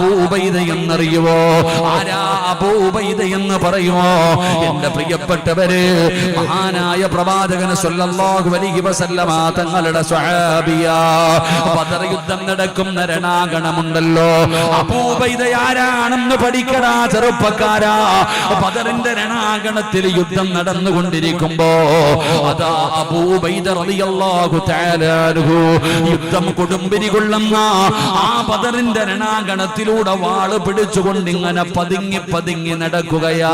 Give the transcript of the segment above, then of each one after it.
അബൂബൈദ എന്നറിയുവോ ആരാ അബൂബൈദ എന്ന് പറയുമോ? എന്റെ പ്രിയപ്പെട്ടവര് മഹാനായ പ്രവാചകന് സ്വല്ലല്ലാഹു അലൈഹി വസല്ലമ തങ്ങളുടെ സ്വഹാബിയ ബദർ യുദ്ധം നടക്കുന്ന രണാകണമുണ്ടല്ലോ അബൂബൈദ ആരാണെന്ന് പഠിക്കടാ ചെറുപ്പക്കാരാ. ബദറിന്റെ രണാകണത്തിൽ യുദ്ധം നടന്നുകൊണ്ടിരിക്കുമ്പോ അതാ അബൂബൈദ റളിയല്ലാഹു തആല യുദ്ധം കൊടുമ്പിരി കൊള്ളുന്ന ആ ബദറിന്റെ രണാഗണത്തിലൂടെ വാൾ പിടിച്ചുകൊണ്ട് ഇങ്ങനെ പതുങ്ങി പതുങ്ങി നടക്കുകയാ.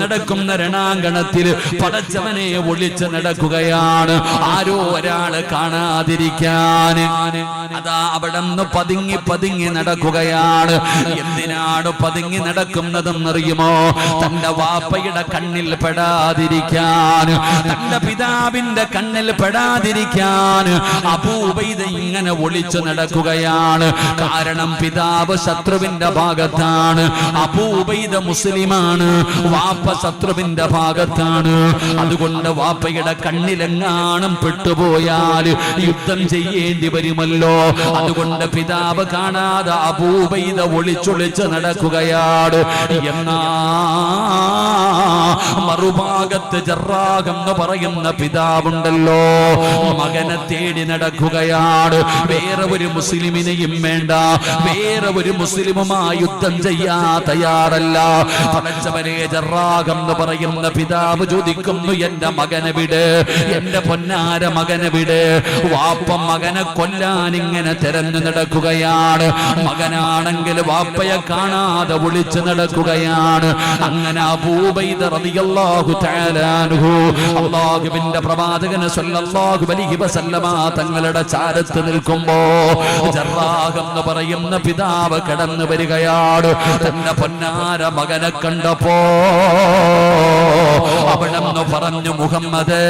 നടക്കുന്ന രണാങ്കണത്തിൽ പടച്ചവനെ ഒളിച്ച് നടക്കുകയാണ്. ആരോ ഒരാൾ കാണാതിരിക്കാൻ. അതാ അവിടെ നിന്ന് പതുങ്ങി പതുങ്ങി നടക്കുകയാണ്. എന്തിനാണ് പതുങ്ങി നടക്കുന്നതെന്നറിയുമോ? തന്റെ വാപ്പയുടെ കണ്ണിൽ പെടാതിരിക്കാൻ. തന്റെ പിതാവിന്റെ കണ്ണിൽ പെടാതിരിക്കാൻ. അപൂപൈത ഇങ്ങനെ ഒളിച്ചു നടക്കുകയാണ്. കാരണം പിതാവ് ശത്രുവിന്റെ ഭാഗത്താണ്. അപൂപൈത മുസ്ലിമാണ്. വാപ്പ ശത്രുവിന്റെ ഭാഗത്താണ്. അതുകൊണ്ട് വാപ്പയുടെ കണ്ണിലെങ്ങാനും പെട്ടുപോയാൽ യുദ്ധം ചെയ്യേണ്ടി വരുമല്ലോ. അതുകൊണ്ട് പിതാവ് കാണാതെ അപൂപൈത ഒളിച്ചൊളിച്ച് നടക്കുകയാണ്. എന്നാ മറുഭാഗത്ത് എന്ന് പറയുന്ന പിതാവുണ്ടല്ലോ. മകനെ തേടി നടക്കുകയാണ്. വേറെ ഒരു മുസ്ലിമിനെയും വേണ്ട. വേറെ ഒരു മുസ്ലിമുമായി യുദ്ധം ചെയ്യാ തയ്യാറല്ല. പടച്ചവനെ എന്ന് പറയുന്ന പിതാവ് ചോദിക്കുന്നു എന്റെ മകനെ വിട്. എന്റെ പൊന്നാര മകനെ വിട്. വാപ്പ മകനെ കൊല്ലാൻ ഇങ്ങനെ തെരഞ്ഞു നടക്കുകയാണ്. മകനാണെങ്കിൽ വാപ്പയെ കാണാതെ വിളിച്ചു നടക്കുകയാണ്. അങ്ങനെ അലൈഹി വസല്ലമ തങ്ങളുടെ ചാരത്ത് നിൽക്കുമ്പോ ജറാഹ് എന്ന് പറയുന്ന പിതാവ് കടന്നു വരികയാണ്. തന്റെ പൊന്നാര മകനെ കണ്ടപ്പോ അവിടെ പറഞ്ഞു മുഹമ്മദ്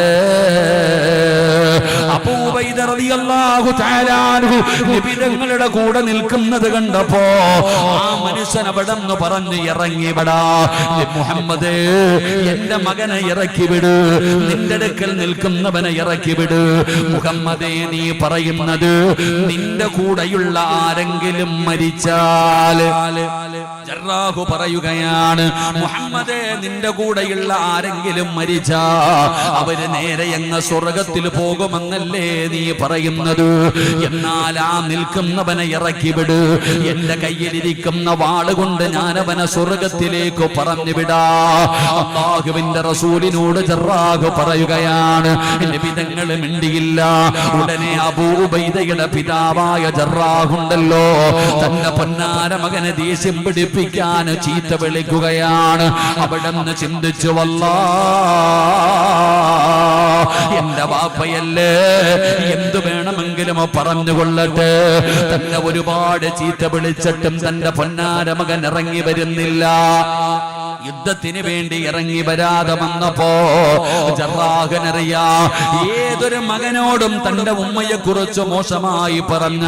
അബൂബൈദ റളിയല്ലാഹു തആല അൻഹു നബി കൂടെ നിൽക്കുന്നത് കണ്ടപ്പോ ആ മനുഷ്യൻ അവിടെ നിന്ന് പറഞ്ഞു ഇറങ്ങി വിടാ മുഹമ്മദ് എന്റെ മകനെ ഇറക്കി വിട് നിന്റെ അടുക്കൽ നിൽക്കുന്നവനെ ഇറക്കി വിട് മുഹമ്മദേ നീ പറയുന്നത് നിന്റെ കൂടെയുള്ള ആരെങ്കിലും മരിച്ചാൽ ജറാഹു പറയുകയാണ് മുഹമ്മദേ നിന്റെ കൂടെയുള്ള ആരെങ്കിലും മരിച്ചാ അവർ നേരെ എങ്ങ സ്വർഗത്തിൽ പോകുമെന്നല്ലേ നീ പറയുന്നത്? എന്നാൽ ആ നിൽക്കുന്നവനെ ഇറക്കി വിട്. എന്റെ കയ്യിലിരിക്കുന്ന വാളുകൊണ്ട് ഞാൻ അവനെ സ്വർഗത്തിലേക്ക് പറഞ്ഞു വിടാ റസൂലിനോട് ചെറാഹു പറയുകയാണ് വിധങ്ങൾ മിണ്ടിയില്ല. ഉടനെ അബൂബൈദയുടെ പിതാവായ ജറാഹുണ്ടല്ലോ തന്റെ പൊന്നാര മകനെ ദേഷ്യം പിടിപ്പിക്കാൻ ചീത്ത വിളിക്കുകയാണ്. അവിടെ നിന്ന് ചിന്തിച്ചു വല്ലാ. എന്റെ വാപ്പയല്ലേ എന്തു വേണമെങ്കിലും പറഞ്ഞുകൊള്ളട്ടെ തന്നെ ഒരുപാട് ചീത്ത വിളിച്ചിട്ടും തന്റെ പൊന്നാര മകൻ ഇറങ്ങി വരുന്നില്ല. യുദ്ധത്തിന് വേണ്ടി ഇറങ്ങി വരാതെ വന്നപ്പോ ജറാഹനറിയാ ഏതൊരു മകനോടും തന്റെ ഉമ്മയെ കുറിച്ച് മോശമായി പറഞ്ഞ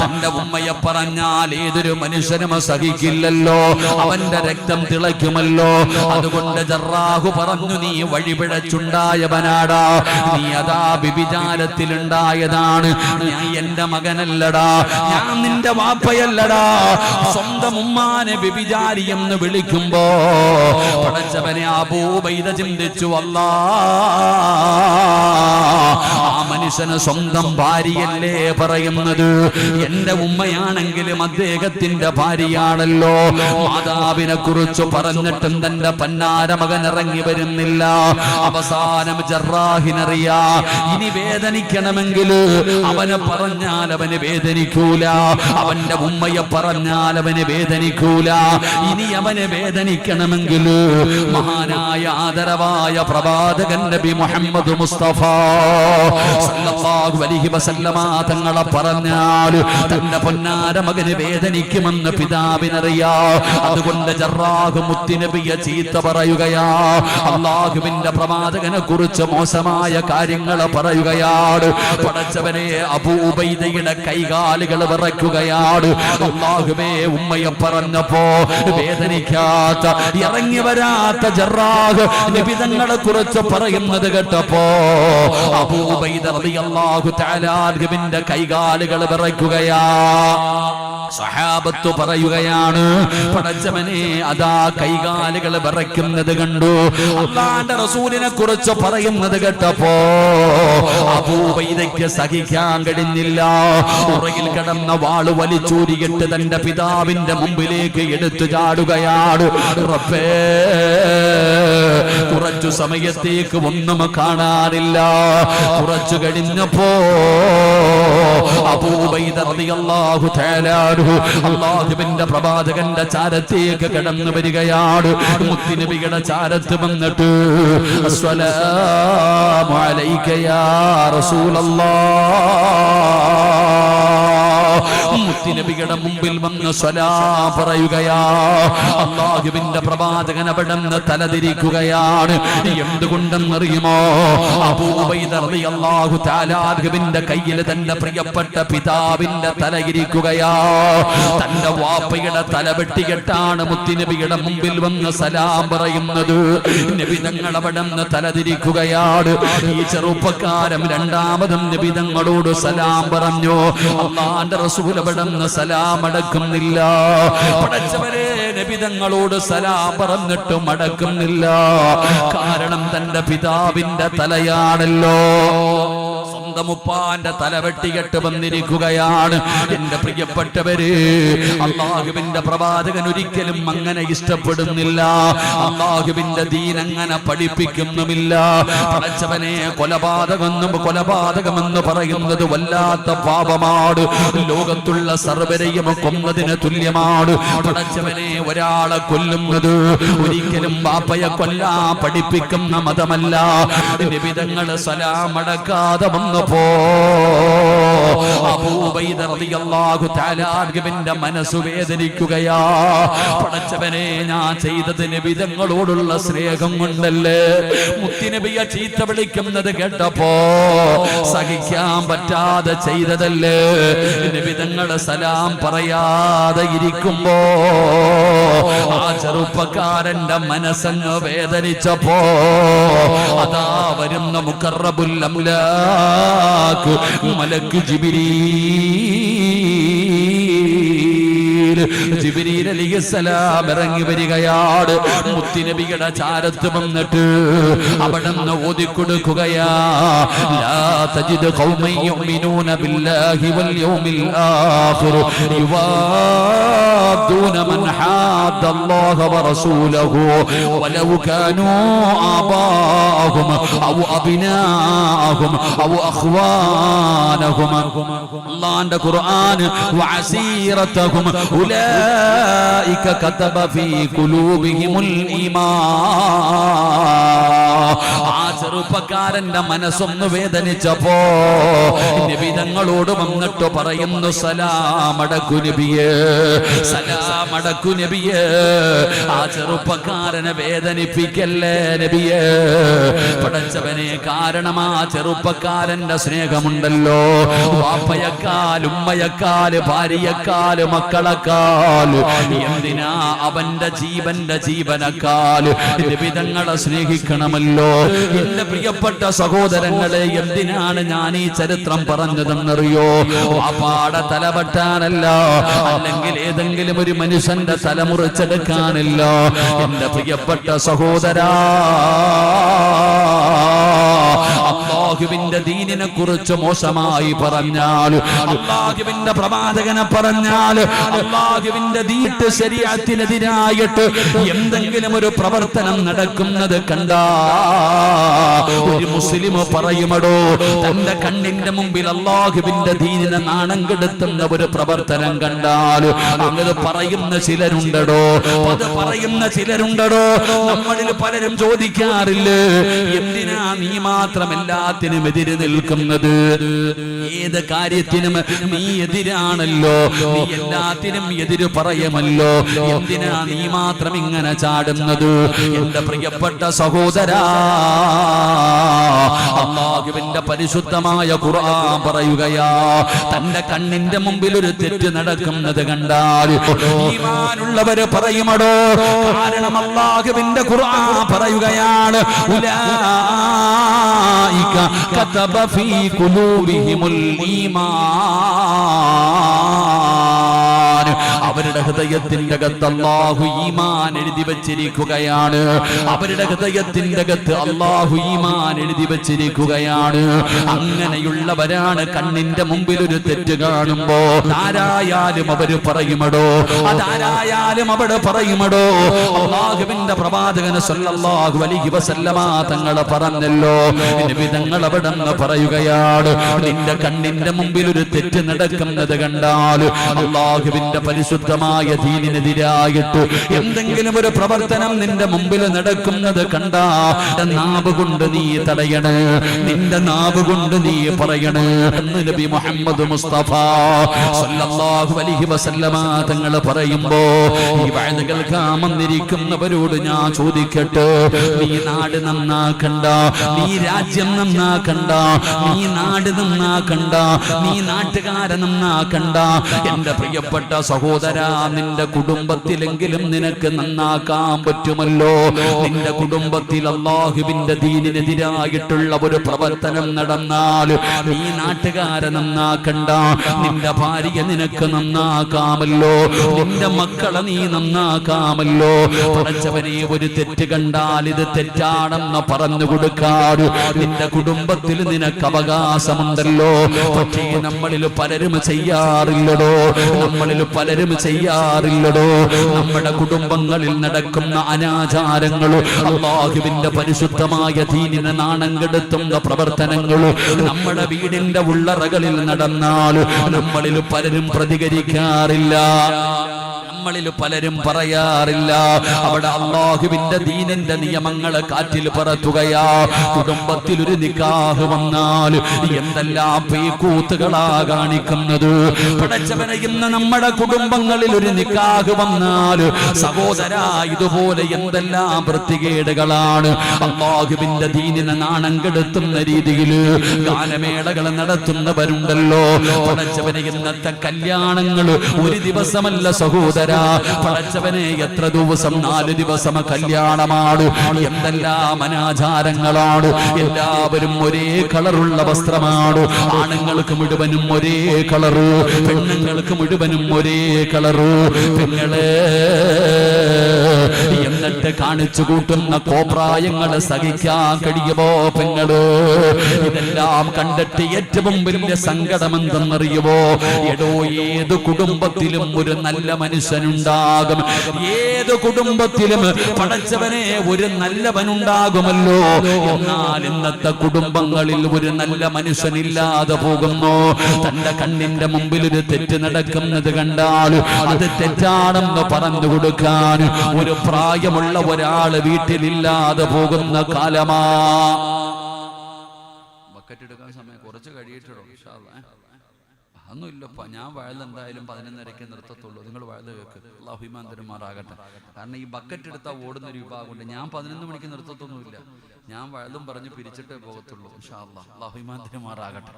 തന്റെ ഉമ്മയെ പറഞ്ഞാൽ ഏതൊരു മനുഷ്യനും സഹിക്കില്ലല്ലോ അവന്റെ രക്തം തിളയ്ക്കുമല്ലോ. അതുകൊണ്ട് ജറാഹു പറഞ്ഞു നീ വഴിപിഴച്ചുണ്ടായവനാടാ നീ അതാ വിഭിചാരത്തിലുണ്ടായതാണ് ഞാൻ എന്റെ മകനല്ലടാ ഞാൻ നിന്റെ വാപ്പയല്ലടാ. സ്വന്തം ഉമ്മാനെ വ്യഭിചാരി എന്ന് വിളിക്കുമ്പോ പടച്ചവനെ അബൂബൈദ ചിന്തിച്ചു അല്ലാ മനുഷ്യന് സ്വന്തം ഭാര്യയല്ലേ പറയുന്നത്? എന്റെ ഉമ്മയാണെങ്കിലും അദ്ദേഹത്തിന്റെ ഭാര്യയാണല്ലോ. മാതാവിനെ കുറിച്ച് പറഞ്ഞിട്ടും തന്റെ പന്നാര മകൻ ഇറങ്ങി വരുന്നില്ല. അവസാനം ജറാഹിനറിയാ ഇനി വേദനിക്കണമെങ്കിൽ അവനെ പറഞ്ഞാൽ അവന് വേദനിക്കൂല. അവന്റെ ഉമ്മയെ പറഞ്ഞാൽ അവന് വേദനിക്കൂല. ഇനി അവന് വേദനിക്കണമെങ്കിൽ മഹാനായ ആദരവായ പ്രവാചകൻ നബി മുഹമ്മദ് മുസ്തഫ സല്ലല്ലാഹു അലൈഹി വസല്ലമ തങ്ങളെ പറഞ്ഞാൽ തന്റെ പൊന്നാര മകന് വേദനിക്കുമെന്ന് പിതാവിനറിയാ. അതുകൊണ്ട് ജറാഹ് മുത്തിനബിയെ ചീത്ത പറയുകയാ. അള്ളാഹുവിന്റെ പ്രവാചകനെ കുറിച്ച് മോശമായ കാര്യങ്ങൾ പറയുകയാണ്. പടച്ചവനെ അബൂബൈദയുടെ കൈകാലുകൾ വിറയ്ക്കുകയാണ്. അള്ളാഹുവേ ഉമ്മയെ പറഞ്ഞപ്പോ വേദനിക്കാത്ത ഇറങ്ങി വരാത്ത ജറാഹ് നിബിതങ്ങളെ കുറിച്ച് പറയുന്നത് കേട്ടപ്പോ അബൂബൈദ അൻഹുവിന്റെ കൈകാലുകൾ വിറയ്ക്കുകയാ. സഹാബത്ത് പറയുകയാണ് പടച്ചവനെ അതാ കൈകാലുകൾ വിറയ്ക്കുന്നത് കണ്ടു. അള്ളാന്റെ റസൂലിനെ കുറിച്ച് പറയുന്നത് കേട്ടപ്പോ അബൂബൈദയ്ക്ക് സഹിക്കാൻ കഴിഞ്ഞില്ല. ഉറയിൽ കിടന്ന വാൾ വലിച്ചൂരിയിട്ട് തന്റെ പിതാവിന്റെ മുമ്പിലേക്ക് എടുത്തു ചാടുകയാണ്. റബ്ബേ കുറച്ചു സമയത്തേക്ക് ഒന്നും കാണാനില്ല. കുറച്ചു കഴിഞ്ഞപ്പോ അല്ലാഹുവിന്റെ പ്രവാചകന്റെ ചാരത്തേക്ക് കിടന്നു വരികയാണ്. മുത്തിനബിയുടെ ചാരത്ത് വന്നിട്ട് യാ റസൂലല്ലാഹ് മുത്തുനബിയുടെ മുമ്പിൽ വന്ന് സ്വലാ പറയുകയാ. അള്ളാഹുവിന്റെ പ്രവാചകൻ അവിടെ നിന്ന് തലതിരിക്കുകയാണ്. എന്തുകൊണ്ടെന്നറിയുമോ? അബൂബൈദ റളിയല്ലാഹു തആല അൻഹുവിന്റെ കയ്യിൽ തന്റെ പ്രിയപ്പെട്ട പിതാവിന്റെ തലയിരിക്കുകയാ. തന്റെ വാപ്പയുടെ തല വെട്ടികെട്ടാണ് മുത്തിനബിയുടെ മുമ്പിൽ വന്ന് സലാം പറയുന്നത്. നബി തങ്ങൾ അവിടെ നിന്ന് തലതിരിക്കുകയാണ്. ഈ ചെറുപ്പക്കാരൻ രണ്ടാമതും നബി തങ്ങളോട് സലാം പറഞ്ഞു. അള്ളാന്റെ റസൂൽ സലാം അടക്കുന്നില്ല പടച്ചവരെ നബിതങ്ങളോട് സലാം പറഞ്ഞിട്ട് മടക്കുന്നില്ല. കാരണം തന്റെ പിതാവിന്റെ തലയാണല്ലോ. സ്വന്തം ഉപ്പാന്റെ തലവെട്ടികെട്ട് വന്നിരിക്കുകയാണ്. എന്റെ പ്രിയപ്പെട്ടവര് അള്ളാഹുവിന്റെ പ്രവാചകൻ ഒരിക്കലും അങ്ങനെ ഇഷ്ടപ്പെടുന്നില്ല. അള്ളാഹുവിന്റെ ദീൻ അങ്ങനെ പഠിപ്പിക്കുന്നുമില്ല. പടച്ചവനെ കൊലപാതകമെന്നും കൊലപാതകമെന്ന് പറയുന്നത് വല്ലാത്ത പാപമാണ്. ലോകത്തുള്ള സർവരെയും കൊന്നതിന് തുല്യമാണ്. പടച്ചവനെ ഒരാളെ കൊല്ലുന്നത് ഒരിക്കലും പാപ്പയെ കൊല്ലാ പഠിപ്പിക്കുന്ന മതമല്ല. വിവിധങ്ങൾ സലാമടക്കാതെ വന്നപ്പോ അബൂബൈദ റളിയല്ലാഹു തആല അൻഹുവിന്റെ മനസ്സ് വേദനിക്കുകയാ. പടച്ചവനെ ഞാൻ ചെയ്തതിന് നബിതങ്ങളോടുള്ള സ്നേഹം കൊണ്ടല്ലേ? മുത്തിനബിയ ചീത്ത വിളിക്കുന്നത് കേട്ടപ്പോ സഹിക്കാൻ പറ്റാതെ ചെയ്തതല്ലേ? നബിതങ്ങളെ സലാം പറയാതെ ഇരിക്കുമ്പോ ആ ചെറുപ്പക്കാരന്റെ മനസ്സങ്ങ് വേദനിച്ചപ്പോ അതാ വരുന്ന മുക്കറബുൽ അംലാക്ക് മലക്ക് ജിബിരീൽ ജിബിരീൽ അലിഹിസ്സലാം ഇറങ്ങി വരികയാണ് മുത്തിനബിയുടെ ചാരത്ത് വന്നിട്ട് അവിടെ നിന്ന് ഓതിക്കൊടുക്കുകയാ. ലാ أولئك كتب في قلوبهم الإيمان. ചെറുപ്പക്കാരന്റെ മനസ്സൊന്ന് വേദനിച്ചപ്പോ നിബിതങ്ങളോട് വന്നിട്ട് പറയുന്നു സലാമടക്കു നബിയേ സലാമടക്കു നബിയേ ആ ചെറുപ്പക്കാരനെ വേദനിപ്പിക്കല്ലേ നബിയേ? പടച്ചവനെ കാരണം ആ ചെറുപ്പക്കാരന്റെ സ്നേഹമുണ്ടല്ലോ. വാപ്പയക്കാൽ ഉമ്മയക്കാൽ ഭാര്യയെക്കാൽ മക്കളക്കാൽ എന്തിനാ അവന്റെ ജീവന്റെ ജീവനക്കാൽ നിബിതങ്ങളെ സ്നേഹിക്കണമല്ലോ? എന്റെ പ്രിയപ്പെട്ട സഹോദരങ്ങളെ എന്തിനാണ് ഞാൻ ഈ ചരിത്രം പറഞ്ഞതെന്നറിയോ? പാട തലപെട്ടാനല്ല അല്ലെങ്കിൽ ഏതെങ്കിലും ഒരു മനുഷ്യന്റെ തലമുറിച്ചെടുക്കാനല്ല എന്റെ പ്രിയപ്പെട്ട സഹോദരാ അള്ളാഹുവിന്റെ ദീനിനെ കുറിച്ച് മോശമായി പറഞ്ഞാൽ അള്ളാഹുവിന്റെ പ്രവാചകനെ പറഞ്ഞാൽ അള്ളാഹുവിന്റെ ദീട്ട് ശരീരത്തിനെതിരായിട്ട് എന്തെങ്കിലും ഒരു പ്രവർത്തനം നടക്കുന്നത് കണ്ടാ. ഒരു മുസ്ലിം പറയുമടോ തന്റെ കണ്ണിന്റെ മുമ്പിൽ അള്ളാഹുവിന്റെ ദീനിനെ നാണം കെടുത്തുന്ന ഒരു പ്രവർത്തനം കണ്ടാൽ അങ്ങനെ പറയുന്ന ചിലരുണ്ടടോ അത് പറയുന്ന ചിലരുണ്ടടോ. നമ്മളിൽ പലരും ചോദിക്കാറില്ലേ എന്തിനാ നീ മാത്രം എല്ലാത്തിനും എതിര് നിൽക്കുന്നത്? ഏത് കാര്യത്തിനും നീ എതിരാണല്ലോ. നീ എല്ലാത്തിനും എതിര് പറയുമല്ലോ. എന്തിനാ നീ മാത്രം ഇങ്ങനെ ചാടുന്നത്? എന്റെ പ്രിയപ്പെട്ട സഹോദര. അള്ളാഹുവിന്റെ പരിശുദ്ധമായ ഖുർആൻ പറയുകയാ. തന്റെ കണ്ണിന്റെ മുമ്പിൽ ഒരു തെറ്റ് നടക്കുന്നത് കണ്ടാൽ ഈമാനുള്ളവര് പറയുമടോ. കാരണം അള്ളാഹുവിന്റെ ഖുർആൻ പറയുകയാണ് ഉലായിക കതബ ഫീ ഖുലൂബിഹിമുൽ ഈമാൻ. আল্লাহ അവരുടെ ഹൃദയത്തിന്റെ അകത്ത് അള്ളാഹു ഈമാൻ എഴുതി വച്ചിരിക്കുകയാണ്. അവരുടെ ഹൃദയത്തിന്റെ അകത്ത് അള്ളാഹു ഈമാൻ എഴുതി വച്ചിരിക്കുകയാണ്. അങ്ങനെയുള്ളവരാണ് കണ്ണിന്റെ മുമ്പിൽ ഒരു തെറ്റ് കാണുമ്പോ ആരായാലും അവർ പറയുമടോ? അതാരായാലും അവിടെ പറയുമടോ? അള്ളാഹുവിന്റെ പ്രവാചകന് സല്ലല്ലാഹു അലൈഹി വസല്ലമ തങ്ങളെ പറഞ്ഞല്ലോ നബി തങ്ങൾ അവിടെ പറയുകയാണ് നിന്റെ കണ്ണിന്റെ മുമ്പിൽ ഒരു തെറ്റ് നടക്കുന്നത് കണ്ടാൽ അള്ളാഹുവിന്റെ പരിശുദ്ധമായ ദീനിനെതിരായിട്ട് എന്തെങ്കിലും ഒരു പ്രവർത്തനം നിന്റെ മുമ്പിൽ നടക്കുന്നത് കണ്ടാ നാവ് കൊണ്ട് നീ തടയണേ. നിന്റെ നാവ് കൊണ്ട് നീ പറയണേ. നബി മുഹമ്മദ് മുസ്തഫ സല്ലല്ലാഹു അലൈഹി വസല്ലമ തങ്ങൾ പറയുമ്പോ ഈ വഴുത് ഞാൻ ചോദിക്കട്ടെ. നീ നാട് നന്നാക്കണ്ട. നീ രാജ്യം നന്നാക്കണ്ട. നീ നാട് നന്നാക്കണ്ട. നീ നാട്ടുകാരെ നന്നാക്കണ്ട. എന്റെ പ്രിയപ്പെട്ട സഹോദര നിന്റെ കുടുംബത്തിലെങ്കിലും നിനക്ക് നന്നാക്കാൻ പറ്റുമല്ലോ. നിന്റെ കുടുംബത്തിൽ അള്ളാഹുവിന്റെ ദീനിനെതിരായിട്ടുള്ള ഒരു പ്രവർത്തനം നടന്നാൽ നീ നാട്ടുകാരെ നന്നാക്കണ്ട. നിന്റെ ഭാര്യ നിനക്ക് നന്നാക്കാമല്ലോ. നിന്റെ മക്കളെ നീ നന്നാക്കാമല്ലോ. പഠിച്ചവനെ ഒരു തെറ്റ് കണ്ടാൽ ഇത് തെറ്റാണെന്ന് പറഞ്ഞു കൊടുക്കാറു നിന്റെ കുടുംബത്തിൽ നിനക്ക് അവകാശമുണ്ടല്ലോ. പക്ഷേ നമ്മളിൽ പലരും ചെയ്യാറില്ലടോ. നമ്മളിൽ പലരും ചെയ്യാറില്ലടോ. നമ്മുടെ കുടുംബങ്ങളിൽ നടക്കുന്ന അനാചാരങ്ങൾ അള്ളാഹുവിന്റെ പരിശുദ്ധമായ ദീനിനെ നാണം കെടുത്തുന്ന പ്രവർത്തനങ്ങൾ നമ്മുടെ വീടിന്റെ ഉള്ളറകളിൽ നടന്നാൽ നമ്മളിൽ പലരും പ്രതികരിക്കാറില്ല. നമ്മളിൽ പലരും പറയാറില്ല. അവിടെ അള്ളാഹുവിന്റെ ദീനന്റെ നിയമങ്ങൾ കാറ്റിൽ പറത്തുകയാ. കുടുംബത്തിൽ ഒരു നിക്കാഹ് വന്നാൽ എന്തെല്ലാം പേക്കൂത്തുകളാ കാണിക്കുന്നത്. പടച്ചവനെ ഇന്ന് നമ്മുടെ കുടുംബങ്ങളിൽ ഒരു നിക്കാഹ് വന്നാൽ സഹോദര ഇതുപോലെ എന്തെല്ലാം വൃത്തികേടുകളാണ്. അള്ളാഹുവിന്റെ ദീനിനെ നാണം കെടുത്തുന്ന രീതിയിൽ ഗാനമേളകൾ നടത്തുന്നവരുണ്ടല്ലോ. പടച്ചവനെ ഇന്നത്തെ കല്യാണങ്ങൾ ഒരു ദിവസമല്ല സഹോദര പടച്ചവനെ എത്ര ദിവസം നാല് ദിവസം കല്യാണമാണ് എന്തെല്ലാം അനാചാരങ്ങളാണ് എല്ലാവരും ഒരേ കളറുള്ള വസ്ത്രമാണ് ആണുങ്ങൾക്ക് മുഴുവനും ഒരേ കളറ് പെണ്ണുങ്ങൾക്ക് മുഴുവനും ഒരേ കളറ് പെങ്ങളെ എന്നിട്ട് കാണിച്ചു കൂട്ടുന്ന കോപ്രായങ്ങൾ സഹിക്കാൻ കഴിയുമോ പെങ്ങൾ? ഇതെല്ലാം കണ്ടിട്ട് ഏറ്റവും വലിയ സങ്കടം എന്തെന്നറിയുമോ എടോ ഏത് കുടുംബത്തിലും ഒരു നല്ല മനുഷ്യനുണ്ടാകും. ഏത് കുടുംബത്തിലും പടച്ചവനെ ഒരു നല്ലവനുണ്ടാകുമല്ലോ. എന്നാൽ ഇന്നത്തെ കുടുംബങ്ങളിൽ ഒരു നല്ല മനുഷ്യനില്ലാതെ പോകുന്നു. തന്റെ കണ്ണിന്റെ മുമ്പിൽ ഒരു തെറ്റ് നടക്കുന്നത് കണ്ടാൽ അത് തെറ്റാണെന്ന് പറഞ്ഞു കൊടുക്കാൻ ഒരു പ്രായമുള്ള ഒരാൾ വീട്ടിലില്ലാതെ പോകുന്ന കാലമാ. ബക്കറ്റ് എടുക്കാൻ സമയം കുറച്ച് കഴിയിട്ടുള്ളൂ ഒന്നുമില്ലപ്പ ഞാൻ വഴുത് എന്തായാലും പതിനൊന്നരയ്ക്ക് നിർത്തത്തുള്ളൂ. നിങ്ങൾ വഴുത് കേൾക്ക് അള്ളാഹുമാൻ തരുമാറാകട്ടെ കാരണം ഈ ബക്കറ്റ് എടുത്താൽ ഓടുന്ന ഒരു വിഭാഗമുണ്ട്. ഞാൻ പതിനൊന്ന് മണിക്ക് നിർത്തത്തൊന്നുമില്ല. ഞാൻ വഴുതും പറഞ്ഞ് പിരിച്ചിട്ടേ പോകത്തുള്ളൂ അള്ളാഹുമാൻ തരുമാറാകട്ടെ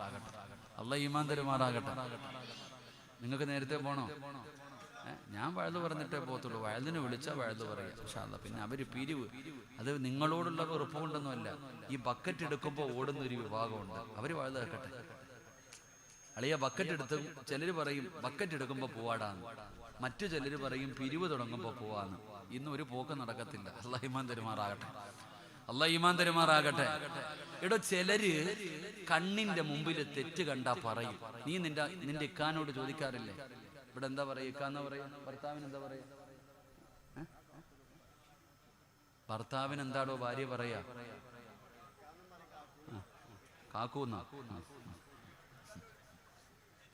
അള്ളാഹ് ഈമാൻ നിങ്ങൾക്ക് നേരത്തെ പോണോ? ഞാൻ വഴുത് പറഞ്ഞിട്ടേ പോകത്തുള്ളൂ. വഴുതിനെ വിളിച്ചാൽ വഴുത് പറയാം. ഇൻഷാല്ലാ പിന്നെ അവർ പിരിവ് അത് നിങ്ങളോടുള്ള വെറുപ്പ് കൊണ്ടൊന്നുമല്ല ഈ ബക്കറ്റ് എടുക്കുമ്പോൾ ഓടുന്ന ഒരു വിഭാഗമുണ്ട്. അവർ വഴുത് കേൾക്കട്ടെ അളിയ ബക്കറ്റ് എടുത്ത് ചിലര് പറയും ബക്കറ്റ് എടുക്കുമ്പോൾ പോവാടാന്ന്. മറ്റു ചിലര് പറയും പിരിവ് തുടങ്ങുമ്പോൾ പോവാന്ന്. ഇന്ന് ഒരു പോക്ക് നടക്കത്തില്ല. അള്ളാഹ് തെരുമാറാകട്ടെ. അള്ളഹിമാൻ അള്ളാഹ് തരുമാറാകട്ടെ. എടോ ചിലര് കണ്ണിന്റെ മുമ്പിൽ തെറ്റ് കണ്ടാ പറയും. നീ നിന്റെ നിന്റെ ഇക്കാനോട് ചോദിക്കാറില്ലേ? ഇവിടെ എന്താ പറയുക? ഇക്കാന്ന പറയാ ഭർത്താവിന് എന്താ പറയാ ഭർത്താവിന് എന്താടോ ഭാര്യ പറയാ? കാക്കൂന്ന.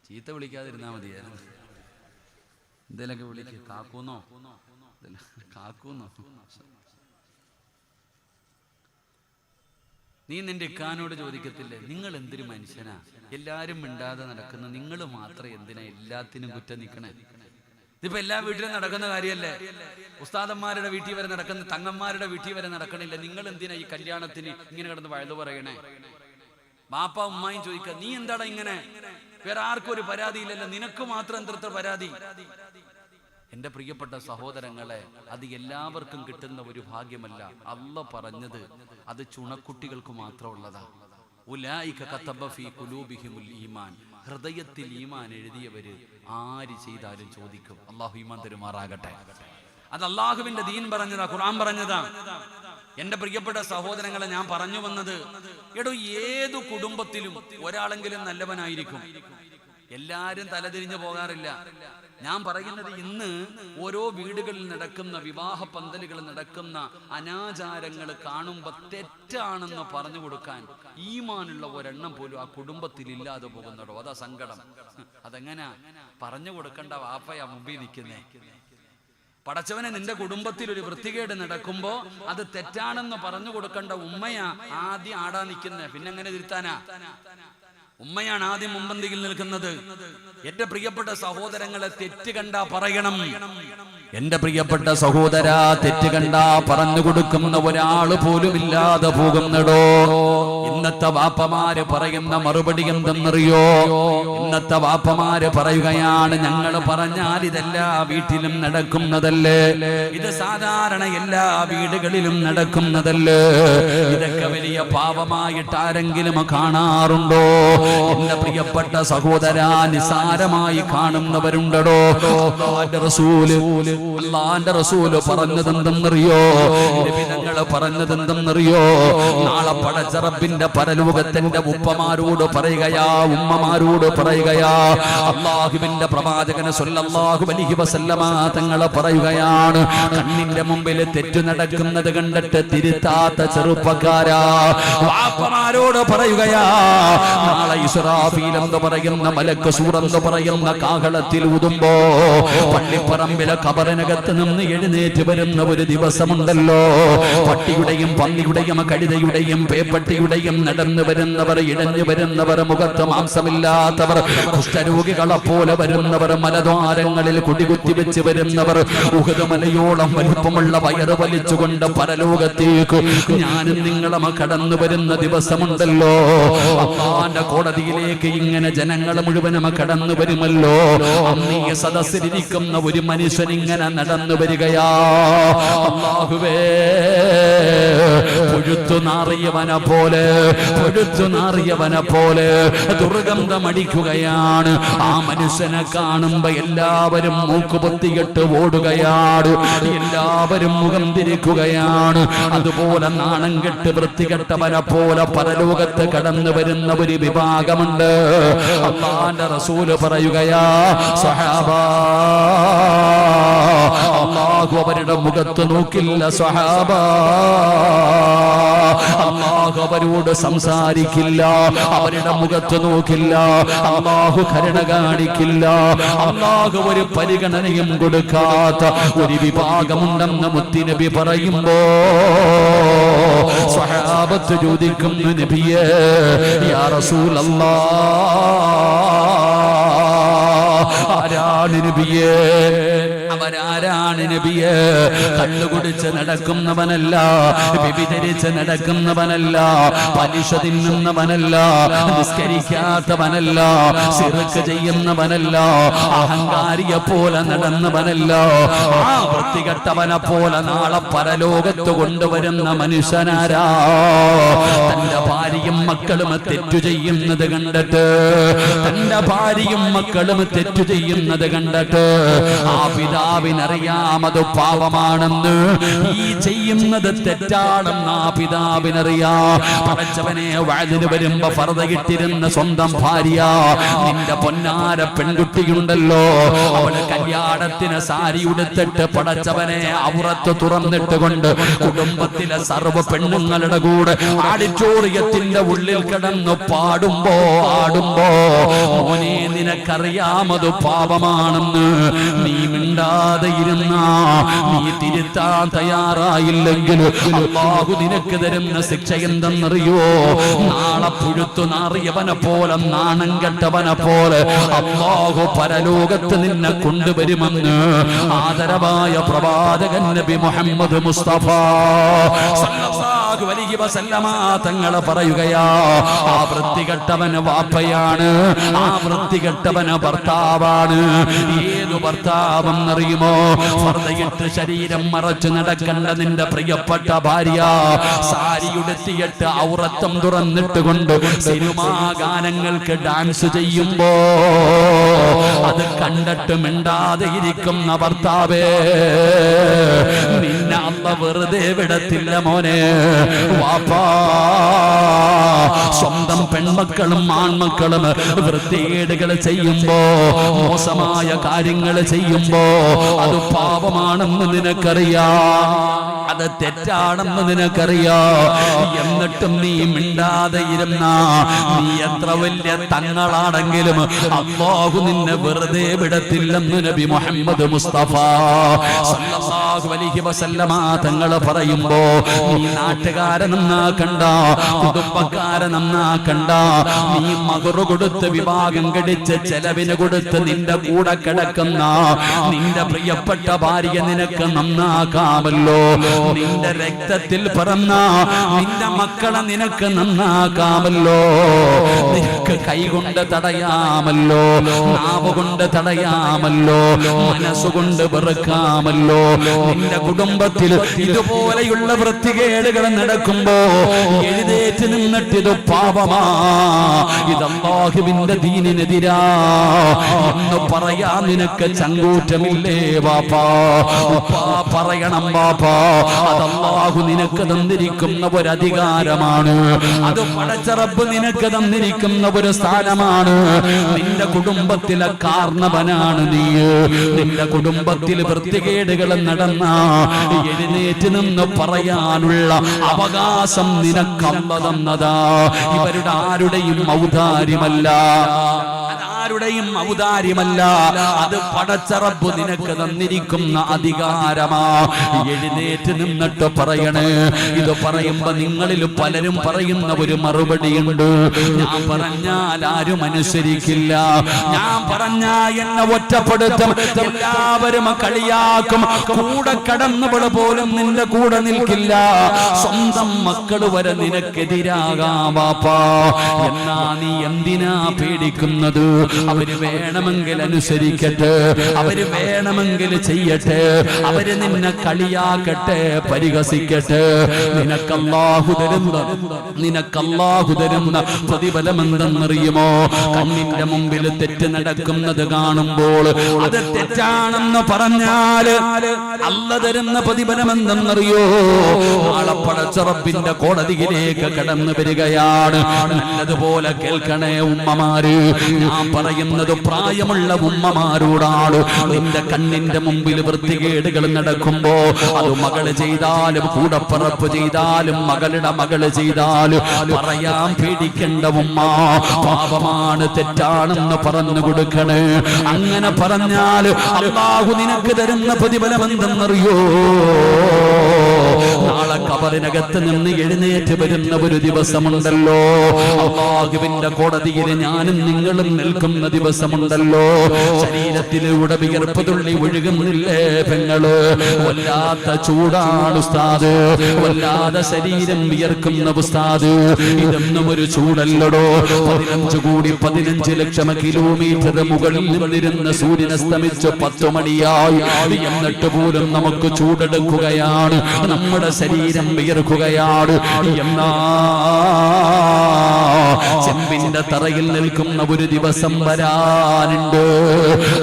ചീത്ത വിളിക്കാതിരുന്നാ മതി. എന്തേലൊക്കെ വിളിക്ക്. കാക്കൂന്നോ കാക്കൂന്നോ നീ നിന്റെ ഇക്കാനോട് ചോദിക്കത്തില്ലേ? നിങ്ങൾ എന്തൊരു മനുഷ്യനാ? എല്ലാരും മിണ്ടാതെ നടക്കുന്ന. നിങ്ങൾ മാത്രം എന്തിനാ എല്ലാത്തിനും കുറ്റം നിൽക്കണേ ഇതിപ്പോ എല്ലാ വീട്ടിലും നടക്കുന്ന കാര്യമല്ലേ ഉസ്താദന്മാരുടെ വീട്ടിൽ വരെ നടക്കുന്ന തങ്ങന്മാരുടെ വീട്ടിൽ വരെ നടക്കണില്ല. നിങ്ങൾ എന്തിനാ ഈ കല്യാണത്തിന് ഇങ്ങനെ കിടന്ന് വഴുതു പറയണേ? ബാപ്പ ഉമ്മായും ചോദിക്ക നീ എന്താടാ ഇങ്ങനെ? വേറെ ആർക്കും ഒരു പരാതി ഇല്ലല്ലോ നിനക്ക് മാത്രം എന്തത്ര പരാതി? എന്റെ പ്രിയപ്പെട്ട സഹോദരങ്ങളെ അത് എല്ലാവർക്കും കിട്ടുന്ന ഒരു ഭാഗ്യമല്ല. അല്ല പറഞ്ഞത് അത് ചുണക്കുട്ടികൾക്ക് മാത്രമുള്ളതാണ് ഈമാൻ. ഹൃദയത്തിൽ ഈമാൻ എഴുതിയവര് ആര് ചെയ്താലും ചോദിക്കും. അള്ളാഹു ഈമാൻ തരുമാറാകട്ടെ. അത് അള്ളാഹുവിന്റെ ദീൻ പറഞ്ഞതാ ഖുർആൻ പറഞ്ഞതാ. എന്റെ പ്രിയപ്പെട്ട സഹോദരങ്ങളെ ഞാൻ പറഞ്ഞു വന്നത് എടോ ഏതു കുടുംബത്തിലും ഒരാളെങ്കിലും നല്ലവനായിരിക്കും. എല്ലാരും തലതിരിഞ്ഞു പോകാറില്ല. ഞാൻ പറയുന്നത് ഇന്ന് ഓരോ വീടുകളിൽ നടക്കുന്ന വിവാഹ പന്തലുകൾ നടക്കുന്ന അനാചാരങ്ങൾ കാണുമ്പോൾ തെറ്റാണെന്ന് പറഞ്ഞു കൊടുക്കാൻ ഈമാനുള്ള ഒരെണ്ണം പോലും ആ കുടുംബത്തിൽ ഇല്ലാതെ പോകുന്നുണ്ടോ അതാ സങ്കടം. അതെങ്ങനാ? പറഞ്ഞു കൊടുക്കേണ്ട വാപ്പയാ മുമ്പിൽ നിൽക്കുന്നേ. പടച്ചവനെ നിന്റെ കുടുംബത്തിൽ ഒരു വൃത്തികേട് നടക്കുമ്പോ അത് തെറ്റാണെന്ന് പറഞ്ഞു കൊടുക്കേണ്ട ഉമ്മയാ ആദ്യം ആടാ നിൽക്കുന്നേ. പിന്നെ എങ്ങനെ തിരുത്താനാ? ഉമ്മയാണ് ആദ്യം മുമ്പന്തിയിൽ നിൽക്കുന്നത്. എന്റെ പ്രിയപ്പെട്ട സഹോദരങ്ങളെ തെറ്റ് കണ്ടാ പറയണം. എന്റെ പ്രിയപ്പെട്ട സഹോദര തെറ്റ് കണ്ടാ പറഞ്ഞു കൊടുക്കുന്ന ഒരാൾ പോലും ഇല്ലാതെ പോകുന്നടോ. ഇന്നത്തെ വാപ്പമാര് പറയുന്ന മറുപടി എന്തെന്നറിയോ? ഇന്നത്തെ വാപ്പമാര് പറയുകയാണ് ഞങ്ങൾ പറഞ്ഞാൽ ഇതെല്ലാ വീട്ടിലും നടക്കുന്നതല്ലേ? ഇത് സാധാരണ എല്ലാ വീടുകളിലും നടക്കുന്നതല്ലേ? ഇതൊക്കെ വലിയ പാപമായിട്ട് ആരെങ്കിലും കാണാറുണ്ടോ? എന്റെ പ്രിയപ്പെട്ട സഹോദര നിസാരമായി റസൂൽ പറഞ്ഞതെന്തെന്നറിയോ? പറഞ്ഞതെന്തെന്നറിയോ? നാളെ പടച്ചറബിന്റെ പരലോകത്തിന്റെ ഉപ്പമാരോട് പറയുകയാ ഉമ്മമാരോട് പറയുകയാ അള്ളാഹുവിന്റെ പ്രവാചകന് സല്ലല്ലാഹു അലൈഹി വസല്ലമ തങ്ങളെ പറയുകയാണ് കണ്ണിന്റെ മുമ്പിൽ തെറ്റു നടക്കുന്നത് കണ്ടിട്ട് തിരുത്താത്ത ചെറുപ്പക്കാരാ വാപ്പമാരോട് പറയുകയാ നാളെ ഇസ്രാഫീൽ എന്ന് പറയുന്ന മലക്ക് സൂറെന്ന് പറയുന്ന കാഹളത്തിൽ ഊതുമ്പോ പള്ളിപ്പറമ്പിലെ കബറിനകത്ത് നിന്ന് എഴുന്നേറ്റ് വരുന്ന ഒരു ദിവസമുണ്ടല്ലോ പട്ടിയുടെയും പന്നിയുടെയും കഴുതയുടെയും പേപ്പട്ടിയുടെയും നടന്നു വരുന്നവർ ഇടഞ്ഞു വരുന്നവർ മുഖത്ത് മാംസമില്ലാത്തവർ കുഷ്ഠരോഗികളെ പോലെ വരുന്നവർ മലദ്വാരങ്ങളിൽ കുടികുത്തി വെച്ച് വരുന്നവർ ഉഹുദമലയോളം വലുപ്പമുള്ള വയറ് വലിച്ചുകൊണ്ട് പരലോകത്തേക്ക് ഞാനും നിങ്ങളും കടന്നു വരുന്ന ദിവസമുണ്ടല്ലോ. അമ്മാന്റെ കോടതിയിലേക്ക് ഇങ്ങനെ ജനങ്ങൾ മുഴുവനും കടന്നു വരുമല്ലോ. അന്നീയ സദസ്സിലിരിക്കുന്ന ഒരു മനുഷ്യൻ ഇങ്ങനെ നടന്നു വരികയാ. പുഴുത്തു നാറിയവനെ പോലെ പൊഴുത്തു നാറിയവനെ പോലെ ദുർഗന്ധമടിക്കുകയാണ്. ആ മനുഷ്യനെ കാണുമ്പോ എല്ലാവരും മൂക്കുപൊത്തിയിട്ട് ഓടുകയാണ് എല്ലാവരും മുഖം തിരിക്കുകയാണ് അതുപോലെ നാണം കെട്ട് വൃത്തികെട്ടവനെ പോലെ പരലോകത്ത് കടന്നു വരുന്ന ഒരു വിഭാഗമുണ്ട്. അള്ളാന്റെ റസൂൽ പറയുകയാ സഹാബ അവരുടെ മുഖത്ത് നോക്കില്ല സഹാബ. അള്ളാഹു അവരോട് സംസാരിക്കില്ല. അവരുടെ മുഖത്ത് നോക്കില്ല. അള്ളാഹു കരുണ കാണിക്കില്ല. അള്ളാഹു ഒരു പരിഗണനയും കൊടുക്കാത്ത ഒരു വിഭാഗമുണ്ടെന്ന് മുത്തിനബി പറയുമ്പോ സ്വഹാബത്ത് ചോദിക്കുന്നു നബിയേ യാ റസൂലല്ലാ ആരാണ് നബിയേ? അവരാരാണ് നബിയേ? കള്ളുകുടിച്ച് നടക്കുന്നവനല്ല വിഭിചരിച്ച് നടക്കുന്നവനല്ല പലിശ തിന്നുന്നവനല്ല നിസ്കരിക്കാത്തവനല്ല സിറുക്ക് ചെയ്യുന്നവനല്ല അഹങ്കാരിയെ പോലെ നടന്നവനല്ലോ. ആ വൃത്തികെട്ടവനെ പോലെ നാളെ പരലോകത്ത് കൊണ്ടുവരുന്ന മനുഷ്യനാരാ? തന്റെ ഭാര്യയും മക്കളും തെറ്റു ചെയ്യുന്നത് കണ്ടിട്ട് തന്റെ ഭാര്യയും മക്കളും തെറ്റു ചെയ്യുന്നത് കണ്ടിട്ട് ആ പിതാവിനറിയാമത് പാപമാണെന്ന്. ഈ ചെയ്യുന്നത് തെറ്റാണെന്ന് ആ പിതാവിനറിയാ. പടച്ചവനെ വഴുതിന് വരുമ്പോ ഫറതയിട്ടിരുന്ന സ്വന്തം ഭാര്യ നിന്റെ പൊന്നാര പെൺകുട്ടിയുണ്ടല്ലോ. അവൾ കല്യാണത്തിന് സാരി ഉടുത്തിട്ട് പടച്ചവനെ അവറത്ത് തുറന്നിട്ട് കൊണ്ട് കുടുംബത്തിലെ സർവ പെണ്ണുങ്ങളുടെ കൂടെ ആഡിറ്റോറിയത്തിന്റെ ഉള്ളിൽ കിടന്നു പാടുമ്പോ ആടുമ്പോ മോനെ നിനക്കറിയാമത് പാപമാണെന്ന്. നീ മിണ്ടാതെ ഇരുന്ന. നീ തിരുത്താൻ തയ്യാറായില്ലെങ്കിൽ അള്ളാഹു നിനക്ക് തരുന്ന ശിക്ഷ എന്തെന്നറിയോ? നാളെ പുഴുത്തു നാറിയവനെ പോലെ നാണം കെട്ടവനെ പോലെ അള്ളാഹു പരലോകത്ത് നിന്നെ കൊണ്ടുവരുമെന്ന് ആദരവായ പ്രവാചകൻ നബി മുഹമ്മദ് മുസ്തഫ സല്ലല്ലാഹു അലൈഹി വസല്ലമ തങ്ങളെ പറയുകയാ ആ വൃത്തികെട്ടവന് വാപ്പയാണ് ആ വൃത്തികെട്ടവന് ഭർത്താവാണ്. ഏതു ഭർത്താവെന്നറിയുമോ? ഫർദയിട്ട് ശരീരം മറച്ചു നടക്കേണ്ട നിന്റെ പ്രിയപ്പെട്ട ഭാര്യ. സാരി ഉടുത്തിയിട്ട് ഔറത്തം തുറന്നിട്ട് കൊണ്ട് സിനിമാ ഗാനങ്ങൾക്ക് ഡാൻസ് ചെയ്യുമ്പോ അത് കണ്ടിട്ട് മിണ്ടാതെ ഇരിക്കുന്ന ഭർത്താവേ അല്ല വെറുതെ വിടത്തില്ല മോനെ. വാപ്പാ സ്വന്തം പെൺമക്കളും ആൺമക്കളും വൃത്തികേടുകൾ ചെയ്യുമ്പോ മോശമായ കാര്യങ്ങൾ ചെയ്യുമ്പോ അത് പാപമാണെന്ന് നിനക്കറിയാം. അത് തെറ്റാണെന്ന് നിനക്കറിയോ? എന്നിട്ടും നീ മിണ്ടാതെ ഇരുന്ന. നീ എത്ര വലിയ തങ്ങളാണെങ്കിലും അള്ളാഹു നിന്നെ വെറുതെ വിടത്തില്ലെന്ന് നബി മുഹമ്മദ് മുസ്തഫ. അലൈഹി വസല്ലമ തങ്ങൾ പറയുമ്പോ നീ നാട്ടുകാരെ നന്നാക്കണ്ട കുടുംബക്കാരെ നന്നാക്കണ്ട. നീ മകറു കൊടുത്ത് വിഭാഗം കടിച്ച് ചെലവിന് കൊടുത്ത് നിന്റെ കൂടെ കിടക്കുന്ന നിന്റെ പ്രിയപ്പെട്ട ഭാര്യ നിനക്ക് നന്നാക്കാമല്ലോ. നിന്റെ രക്തത്തിൽ പറന്ന നിന്റെ മക്കളെ നിനക്ക് നന്നാക്കാമല്ലോ നിനക്ക് കൈകൊണ്ട് തടയാമല്ലോ. നാവ് കൊണ്ട് തടയാമല്ലോ. മനസ്സുകൊണ്ട് വെറുക്കാമല്ലോ. നിന്റെ കുടുംബത്തിൽ ഇതുപോലെയുള്ള വൃത്തികേടുകൾ നടക്കുമ്പോ എഴുതേറ്റ് നിന്നിട്ട് ഇത് പാപമാ. ഇതാഹുവിന്റെ ദീനിനെതിരാ. എന്ന് പറയാ നിനക്ക് ചങ്കൂറ്റമില്ലേ വാപ്പാ? പറയണം വാപ്പാ. അത് അള്ളാഹു നിനക്ക് തന്നിരിക്കുന്ന ഒരു അധികാരമാണ് അത് പടച്ചറബ് നിനക്ക് തന്നിരിക്കുന്ന ഒരു സ്ഥാനമാണ്. നിന്റെ കുടുംബത്തിലെ കാരണവനാണ് നീ. നിന്റെ കുടുംബത്തിൽ വൃത്തികേടുകൾ നടന്ന എഴുന്നേറ്റ് നിന്ന് പറയാനുള്ള അവകാശം നിനക്കല്ല തന്നതാ. ഇവരുടെ ആരുടെയും ഔദാര്യമല്ല. അതാരുടെയും ഔദാര്യമല്ല. അത് പടച്ചറപ്പ് നിനക്ക് തന്നിരിക്കുന്ന അധികാരമാ. എഴുന്നേറ്റ് നിന്നിട്ട് പറയണേ. ഇത് പറയുമ്പോ നിങ്ങളിൽ പലരും പറയുന്ന ഒരു മറുപടിയുണ്ട്. ഞാൻ പറഞ്ഞാൽ ആരും അനുസരിക്കില്ല. ഞാൻ പറഞ്ഞാ എന്നെ ഒറ്റപ്പെടുത്തും. എല്ലാവരും കളിയാക്കും. കൂടെ കടന്നവൾ പോലും നിന്റെ കൂടെ നിൽക്കില്ല. സ്വന്തം മക്കൾ വരെ നിനക്കെതിരാകാം എന്നാ നീ എന്തിനാ പേടിക്കുന്നത്? അവർ വേണമെങ്കിൽ അനുസരിക്കട്ടെ. അവർ വേണമെങ്കിൽ ചെയ്യട്ടെ. അവർ നിന്നെ കളിയാക്കട്ടെ. പരിഹസിക്കട്ടെ. നിനക്കല്ലാഹു തരുന്ന നിനക്കല്ലാഹു തരുന്ന പ്രതിഫലം എന്തെന്നറിയുമോ കണ്ണിന്റെ മുമ്പിൽ തെറ്റ് നടക്കുന്നത് കാണുമ്പോൾ അത് തെറ്റാണെന്ന് പറഞ്ഞാൽ അല്ല തരുന്ന പ്രതിഫലം എന്തെന്നറിയോ ആളപ്പടച്ചറപ്പിന്റെ പടച്ചറപ്പിന്റെ കോടതിയിലേക്ക് കടന്നു വരികയാണ്. നല്ലതുപോലെ കേൾക്കണേ ഉമ്മമാര്. ഞാൻ പറയുന്നത് പ്രായമുള്ള ഉമ്മമാരോടാണ്. നിന്റെ കണ്ണിന്റെ മുമ്പിൽ വൃത്തികേടുകൾ നടക്കുമ്പോ അത് മകൾ ചെയ്താലും കൂടപ്പറപ്പ് ചെയ്താലും മകളുടെ മകൾ ചെയ്താലും പറയാൻ പേടിക്കേണ്ട ഉമ്മ പാപമാണ് തെറ്റാണെന്ന് പറഞ്ഞു കൊടുക്കണേ. അങ്ങനെ പറഞ്ഞാൽ അള്ളാഹു നിനക്ക് തരുന്ന പ്രതിഫലം നാളെ കബറിനകത്ത് നിന്ന് എഴുന്നേറ്റ് വരുന്ന ഒരു ദിവസമുണ്ടല്ലോ. അള്ളാഹുവിന്റെ കോടതിയിൽ ഞാനും നിങ്ങളും നിൽക്കുന്ന ദിവസമുണ്ടല്ലോ. ശരീരത്തിലൂടെ വിയർപ്പ് തുള്ളി ഒഴുകുന്നില്ലേ പെങ്ങൾ? വല്ലാത്ത ചൂടാണ് ഉസ്താദ്. വല്ലാതെ ശരീരം വിയർക്കുന്ന ഉസ്താദ്. ഇതൊന്നും ഒരു ചൂടല്ലടോ. പതിനഞ്ച് കൂടി പതിനഞ്ച് ലക്ഷം കിലോമീറ്റർ മുകളിൽ നിന്നിരുന്ന സൂര്യൻ അസ്തമിച്ച് പത്തു മണിയായി. എന്നിട്ട് പോലും നമുക്ക് ചൂടെടുക്കുകയാണ്. നമ്മുടെ ശരീരം വിയർക്കുകയാണ് എന്നാ ചെമ്പിന്റെ തറയിൽ നിൽക്കുന്ന ഒരു ദിവസം വരാനുണ്ട്.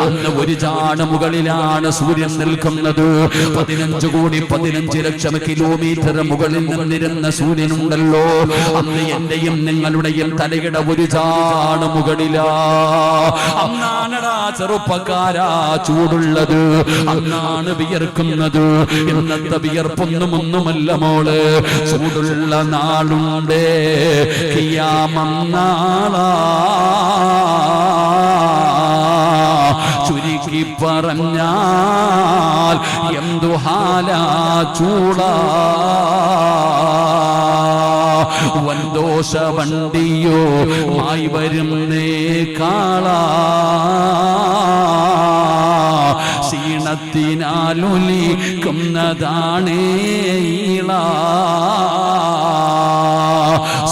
അന്ന് ഒരു ചാണ മുകളിലാണ് സൂര്യൻ നിൽക്കുന്നത്. പതിനഞ്ച് കോടി പതിനഞ്ച് ലക്ഷം കിലോമീറ്റർ മുകളിൽ നിന്നിരുന്ന സൂര്യനുണ്ടല്ലോ. അന്ന് എന്റെയും നിങ്ങളുടെയും തലയുടെ ഒരു ചാണ് മുകളിലാ. അന്നാണടാ ചെറുപ്പക്കാരാ ചൂടുള്ളത്. അന്നാണ് വിയർക്കുന്നത്. ഇന്നത്തെ വിയർപ്പൊന്നും ഒന്നുമല്ല. മോൾ. ചൂടുള്ള നാളുണ്ട്. കിയാമന്നാളാ. ചുരുക്കി പറഞ്ഞാൽ എന്തു ഹാലാ ചൂടാ. വൻദോഷ വണ്ടിയോ മായി വരുന്നേ കാളാ. ക്ഷീണത്തിനാലൊലിക്കുന്നതാണേ ഈളാ.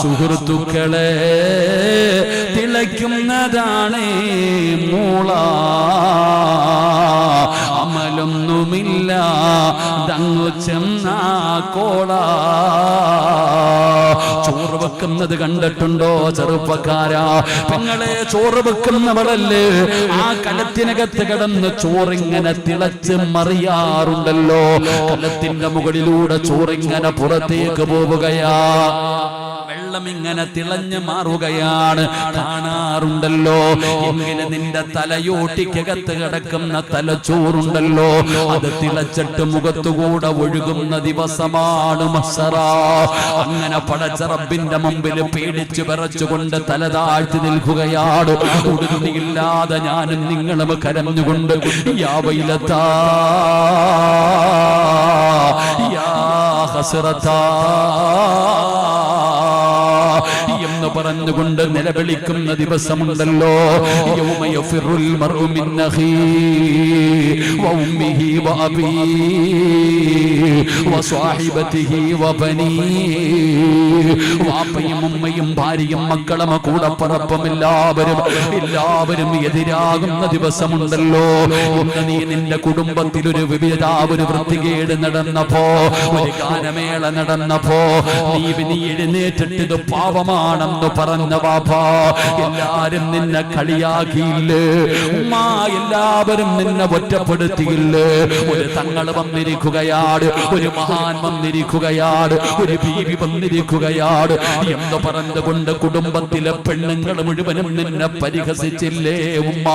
സുഹൃത്തുക്കളെ തിളയ്ക്കുന്നതാണ് മൂള. അമലൊന്നുമില്ല തങ്ങു ചെന്ന കോള. ചോറ് വെക്കുന്നത് കണ്ടിട്ടുണ്ടോ ചെറുപ്പക്കാരാ? പെങ്ങളെ ചോറ് വെക്കുന്നവളല്ലേ? ആ കലത്തിനകത്ത് കിടന്ന് ചോറിങ്ങനെ തിളച്ച് മറിയാറുണ്ടല്ലോ. കലത്തിന്റെ മുകളിലൂടെ ചോറിങ്ങനെ പുറത്തേക്ക് പോവുകയാ. വെള്ളം ഇങ്ങനെ തിളഞ്ഞു മാറുകയാണ്. കാണാറുണ്ടല്ലോ. ഇങ്ങനെ നിന്റെ തലയോട്ടിക്കകത്ത് കിടക്കുന്ന തലച്ചോറുണ്ടല്ലോ. അത് തിളച്ചിട്ട് മുഖത്തുകൂടെ ഒഴുകുന്ന ദിവസമാണ് മസറ അങ്ങനെ പടച്ച റബ്ബിന്റെ മുമ്പിൽ പേടിച്ചു വിറച്ചുകൊണ്ട് തല താഴ്ത്തി നിൽക്കുകയാണ്. ഉടുതുണിയില്ലാതെ ഞാനും നിങ്ങളും കരഞ്ഞുകൊണ്ട് യാവയിലെത്താ യാ ഹസ്രത്താ എന്ന് പറഞ്ഞുകൊണ്ട് നിലവിളിക്കുന്ന ദിവസമുണ്ടല്ലോ. വാപ്പയും ഉമ്മയും ഭാര്യയും മക്കളും കൂടപ്പറപ്പും എല്ലാവരും എല്ലാവരും എതിരാകുന്ന ദിവസമുണ്ടല്ലോ. നീ നിന്റെ കുടുംബത്തിൽ ഒരു വിവിധ ഒരു വൃത്തികേട് നടന്നപ്പോ ഒരു ഗാനമേള നടന്നപ്പോ നീ നീ എഴുന്നേറ്റിട്ട് ഇത് പറഞ്ഞ വാപ്പ എല്ലാരും നിന്നെ കളിയാക്കിയില്ലേ. ഉമ്മ എല്ലാവരും നിന്നെ ഒറ്റപ്പെടുത്തിയില്ലേ. ഒരു തങ്ങൾ വന്നിരിക്കുകയാണ് ഒരു മഹാൻ വന്നിരിക്കുകയാണ് ഒരു ബീവി വന്നിരിക്കുകയാണ് എന്ന് പറഞ്ഞുകൊണ്ട് കുടുംബത്തിലെ പെണ്ണുങ്ങൾ മുഴുവനും നിന്നെ പരിഹസിച്ചില്ലേ ഉമ്മ?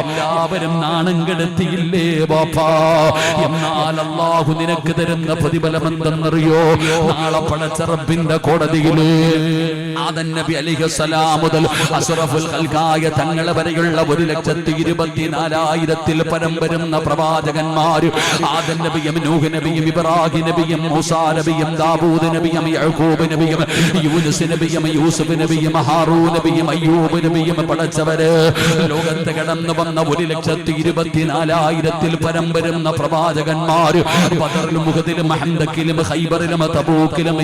എല്ലാവരും നാണം കെടുത്തിയില്ലേ ബാപ്പാ? എന്നാൽ അള്ളാഹു നിനക്ക് തരുന്ന പ്രതിഫലം എന്തെന്നറിയോ നാളെ കോടതിയിലേ കോടതിയിൽ. ആദൻ നബി അലിഹസലാം മുതൽ ഖൽഖായ തങ്ങളെ വരെയുള്ള ഒരു ലക്ഷത്തി ഇരുപത്തിനാലായിരത്തിൽ പരം വരുന്ന പ്രവാചകന്മാര് ആദൻ നബിയും നൂഹ് നബിയും ഇബ്രാഹിം നബിയും മൂസാ നബിയും ദാവൂദ് നബിയും യഹൂബ് നബിയും യൂനുസ് നബിയും യൂസുഫ് നബിയും ഹാറൂ നബിയും അയ്യൂബ് നബിയും പടച്ചവര് ലോകത്ത് കടന്നു വന്ന ഒരു ലക്ഷത്തി ഇരുപത്തിനാലായിരത്തിൽ പരം വരുന്ന പ്രവാചകന്മാര് ബദറിലും മുഖത്തിലും അഹന്തക്കിലും ഹൈബറിലും തബൂക്കിലും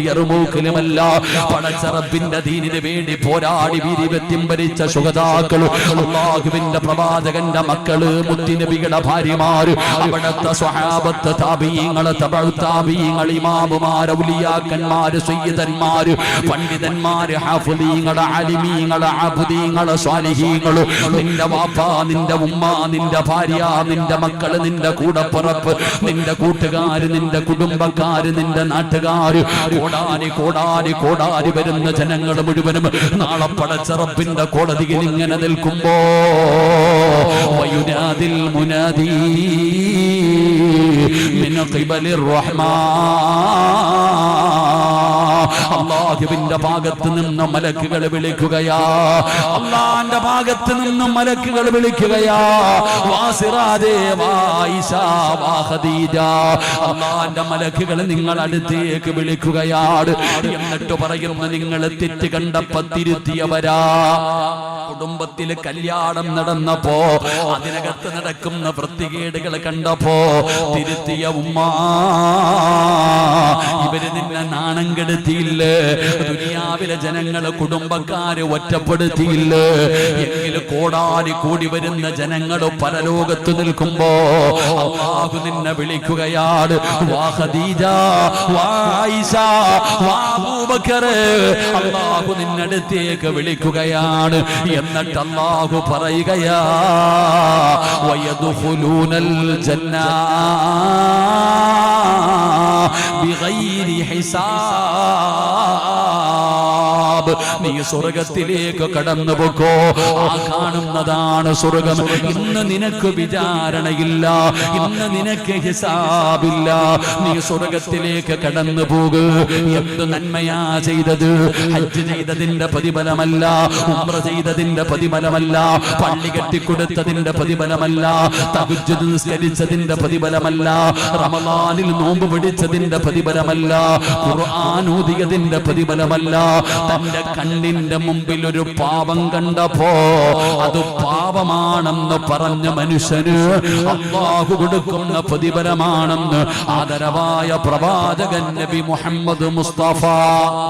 പടച്ച റബ്ബിന്റെ ദീനിന് വേണ്ടി പോരാടി വീരിവെത്തിം ഭരിച്ച സുഗതാക്കൾ അള്ളാഹുവിന്റെ പ്രവാചകന്റെ മക്കൾ മുത്തിനബിയുടെ ഭാര്യമാര് അവിടത്തെ സ്വഹാബത്ത് താപീയങ്ങൾ തബഴുത്താപീയങ്ങൾ ഇമാമുമാര് ഉലിയാക്കന്മാര് സയ്യിദന്മാര് പണ്ഡിതന്മാര് ഹാഫുദീങ്ങൾ അലിമീങ്ങൾ ആബുദീങ്ങൾ സ്വാലിഹീങ്ങൾ. നിന്റെ വാപ്പ നിന്റെ ഉമ്മ നിന്റെ ഭാര്യ നിന്റെ മക്കൾ നിന്റെ കൂടപ്പുറപ്പ് നിന്റെ കൂട്ടുകാര് നിന്റെ കുടുംബക്കാര് നിന്റെ നാട്ടുകാര്. കോടാനി കോടാനി കോടാരി വരുന്ന ജനങ്ങൾ മുഴുവനും നാളെ പടച്ചറപ്പിന്റെ കോടതിയിൽ ഇങ്ങനെ നിൽക്കുമ്പോ വയുനാദിൽ മുനാദി ഖിബലിർ റഹ്മാൻ. അള്ളാഹുവിന്റെ ഭാഗത്ത് നിന്ന് മലക്കുകൾ വിളിക്കുകയാ. അള്ളാന്റെ ഭാഗത്ത് നിന്ന് മലക്കുകൾ വിളിക്കുകയാ. മലക്കുകൾ നിങ്ങൾ അടുത്തേക്ക് വിളിക്കുകയാണ്. എന്നിട്ട് പറയുന്ന നിങ്ങൾ തെറ്റ് കണ്ടപ്പോ തിരുത്തിയവരാ. കുടുംബത്തിൽ കല്യാണം നടന്നപ്പോ അതിനകത്ത് നടക്കുന്ന വൃത്തികേടുകൾ കണ്ടപ്പോ തിരുത്തിയ ഉമ്മ ഇവർ നിന്നെ നാണം കെടുത്തിയില്ലേ? ദുനിയാവിലെ ജനങ്ങൾ കുടുംബക്കാര് ഒറ്റപ്പെടുത്തിയില്ലേ? എങ്കിലും കോടാലി കൂടി വരുന്ന ജനങ്ങൾ പരലോകത്ത് നിൽക്കുമ്പോ അള്ളാഹു നിന്നെ വിളിക്കുകയാണ്. അള്ളാഹു നിന്നടുത്തേക്ക് വിളിക്കുകയാണ്. എന്നിട്ട് അള്ളാഹു പറയുകയാ വയദുഖുലൂനൽ ജന്ന. بغير حساب. ഹിസാബ് നീ സ്വർഗത്തിലേക്ക് കടന്നു പോക്കോ ആ കാണുന്നതാണ് സ്വർഗം. ഇന്ന് നിനക്ക് വിചാരണയില്ല. ഇന്ന് നിനക്ക് ഹിസാബില്ല. നീ സ്വർഗത്തിലേക്ക് കടന്നു പോകൂ എന്ത് നന്മയാ ചെയ്തത്? ഹജ്ജ് ചെയ്തതിന്റെ പ്രതിഫലമല്ല. ഉംറ ചെയ്തതിന്റെ പ്രതിഫലമല്ല. പള്ളി കെട്ടിക്കൊടുത്തതിന്റെ പ്രതിഫലമല്ല. തഹജ്ജുദ് നിസ്കരിച്ചതിന്റെ പ്രതിഫലമല്ല. റമളാനിൽ നോമ്പ് പിടിച്ചതിന്റെ പ്രതിഫലമല്ല. ഖുർആൻ ഊതിയതിന്റെ പ്രതിഫലമല്ല. തന്റെ കണ്ണിന്റെ മുമ്പിൽ ഒരു പാപം കണ്ടപ്പോ അത് പാപമാണെന്ന് പറഞ്ഞ മനുഷ്യന് അള്ളാഹു കൊടുക്കുന്ന പ്രതിഫലമാണെന്ന് ആദരവായ പ്രവാചകൻ നബി മുഹമ്മദ് മുസ്തഫ.